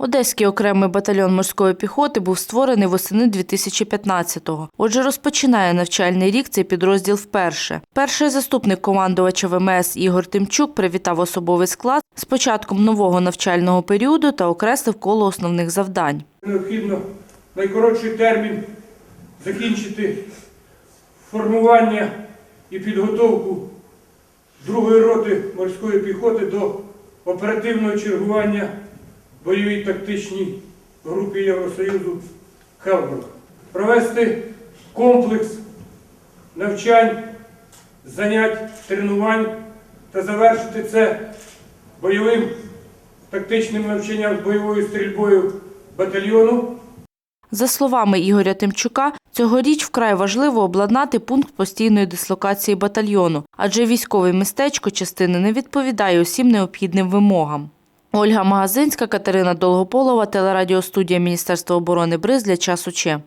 Одеський окремий батальйон морської піхоти був створений восени 2015-го. Отже, розпочинає навчальний рік цей підрозділ вперше. Перший заступник командувача ВМС Ігор Тимчук привітав особовий склад з початком нового навчального періоду та окреслив коло основних завдань. Необхідно найкоротший термін закінчити формування і підготовку другої роти морської піхоти до оперативного чергування бойовій тактичній групі Євросоюзу Хелбург. Провести комплекс навчань, занять, тренувань та завершити це бойовим тактичним навчанням з бойовою стрільбою батальйону За словами Ігоря Тимчука, цьогоріч вкрай важливо обладнати пункт постійної дислокації батальйону, адже військове містечко частини не відповідає усім необхідним вимогам. Ольга Магазинська, Катерина Долгополова, телерадіостудія Міністерства оборони Бриз для часу Че.